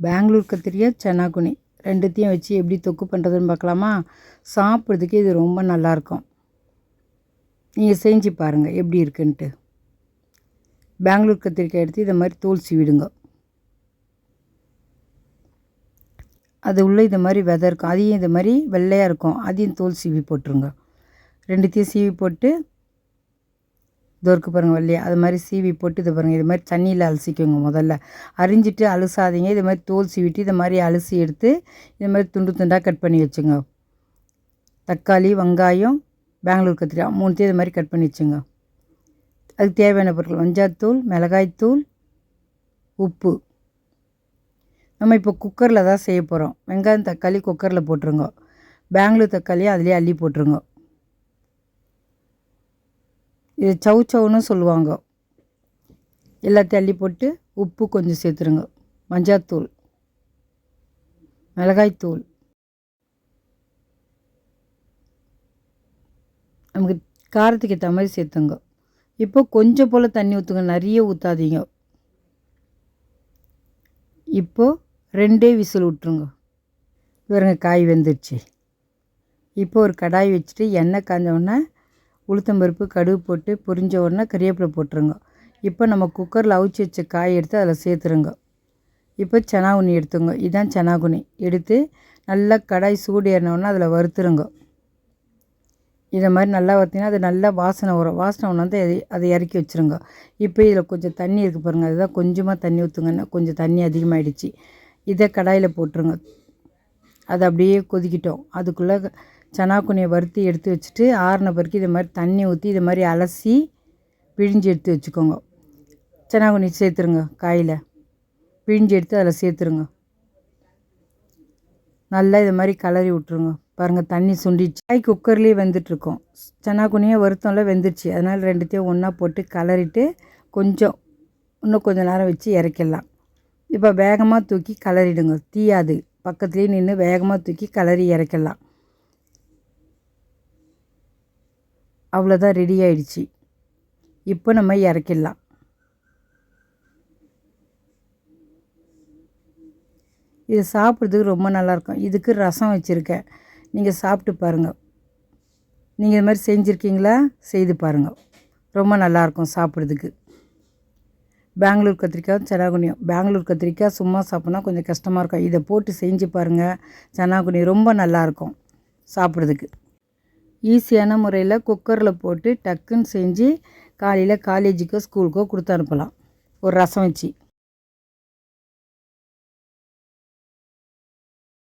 பெங்களூர் கத்திரியா சென்னாக்குனி. ரெண்டுத்தையும் வச்சு எப்படி தொக்கு பண்ணுறதுன்னு பார்க்கலாமா? சாப்பிட்றதுக்கு இது ரொம்ப நல்லாயிருக்கும். நீங்கள் செஞ்சு பாருங்கள் எப்படி இருக்குன்ட்டு. பெங்களூர் கத்திரிக்காய் எடுத்து இதை மாதிரி தோல் சீவிடுங்க அது உள்ளே இது மாதிரி விதை இருக்கும். அதையும் இது மாதிரி வெள்ளையாக இருக்கும். அதையும் தோல் சீவி போட்டுருங்க. ரெண்டுத்தையும் சீவி போட்டு இதோருக்கு பாருங்கள் வெள்ளையா. அது மாதிரி சீவி போட்டு இது பாருங்கள் இது மாதிரி தண்ணியில் அலசிக்கோங்க முதல்ல. அரிஞ்சிட்டு அலசாதீங்க. இது மாதிரி தோல் சீவிட்டு இது மாதிரி அலசி எடுத்து இது மாதிரி துண்டு துண்டாக கட் பண்ணி வச்சுங்க. தக்காளி வெங்காயம் பெங்களூர் கத்திரிக்காய் மூணுத்தையும் இது மாதிரி கட் பண்ணி வச்சுங்க. அதுக்கு தேவையான பொருட்கள் மஞ்சாத்தூள் மிளகாய்த்தூள் உப்பு. நம்ம இப்போ குக்கரில் தான் செய்ய போகிறோம் வெங்காயம் தக்காளி குக்கரில் போட்டுருங்க. பெங்களூர் தக்காளியும் அதிலே அள்ளி போட்டுருங்க. இது சவு சவுன்னு சொல்லுவாங்க. எல்லாம் தள்ளி போட்டு உப்பு கொஞ்சம் சேர்த்துருங்க. மஞ்சாத்தூள் மிளகாய்த்தூள் நமக்கு காரத்துக்கு ஏற்ற மாதிரி சேர்த்துங்க. இப்போ கொஞ்சம் போல் தண்ணி ஊற்றுங்க நிறைய ஊற்றாதீங்க இப்போது ரெண்டே விசில் விட்ருங்க இவருங்க காய் வெந்துடுச்சு இப்போ ஒரு கடாய் வச்சுட்டு எண்ணெய் காஞ்ச உளுத்தம்பருப்பு கடுகு போட்டு பொரிஞ்ச உடனே கறிவேப்பிலை போட்டுருங்க. இப்போ நம்ம குக்கரில் அவிச்சு வச்ச காய் எடுத்து அதில் சேர்த்துருங்க. இப்போ சனாகுனி எடுத்துங்க. இதுதான் சனாகுனி எடுத்து நல்லா கடாய் சூடு ஏறினோடனே அதில் வறுத்துருங்க. இதை மாதிரி நல்லா வறுத்திங்கன்னா அது நல்லா வாசனை வரும். வாசனை வந்து அதை அதை இறக்கி வச்சுருங்க. இப்போ இதில் கொஞ்சம் தண்ணி இருக்குது பாருங்கள் அதுதான் கொஞ்சமாக தண்ணி ஊற்றுங்கன்னா கொஞ்சம் தண்ணி அதிகமாகிடுச்சு இதை கடாயில் போட்டுருங்க. அது அப்படியே கொதிக்கிட்டோம். அதுக்குள்ளே சனாக்குனியை வறுத்து எடுத்து வச்சுட்டு ஆறின பிறகு இது மாதிரி தண்ணி ஊற்றி இது மாதிரி அலசி பிழிஞ்சு எடுத்து வச்சுக்கோங்க. சனாக்குனி சேர்த்துருங்க காயில். பிழிஞ்சு எடுத்து அதில் சேர்த்துருங்க. நல்லா இது மாதிரி கலரி விட்ருங்க பாருங்கள் தண்ணி சுண்டிடுச்சு. காய் குக்கர்லேயே வெந்துட்டுருக்கோம். சனாக்குனியாக வருத்தம்லாம் வெந்துடுச்சு. அதனால் ரெண்டுத்தையும் ஒன்றா போட்டு கலரிட்டு கொஞ்சம் இன்னும் கொஞ்சம் நேரம் வச்சு இறக்கிடலாம். இப்போ வேகமாக தூக்கி கலரிடுங்க தீயாது. பக்கத்துலேயே நின்று வேகமாக தூக்கி கலரி இறக்கிடலாம். அவ்வளோதான் ரெடி ஆயிடுச்சு. இப்போ நம்ம இறக்கிடலாம். இது சாப்பிட்றதுக்கு ரொம்ப நல்லாயிருக்கும் இதுக்கு ரசம் வச்சுருக்கேன். நீங்கள் சாப்பிட்டு பாருங்கள் நீங்கள் இது மாதிரி செஞ்சுருக்கீங்களா? செய்து பாருங்கள் ரொம்ப நல்லாயிருக்கும் சாப்பிட்றதுக்கு. பெங்களூர் கத்திரிக்காய் சனாகுனியும். பெங்களூர் கத்திரிக்காய் சும்மா சாப்பிட்னா கொஞ்சம் கஷ்டமாக இருக்கும். இதை போட்டு செஞ்சு பாருங்கள் சனாகுனி ரொம்ப நல்லாயிருக்கும் சாப்பிட்றதுக்கு. ஈஸியான முறையில் குக்கரில் போட்டு டக்குன்னு செஞ்சு காலையில் காலேஜுக்கோ ஸ்கூலுக்கோ கொடுத்து அனுப்பலாம். ஒரு ரசம் வச்சு.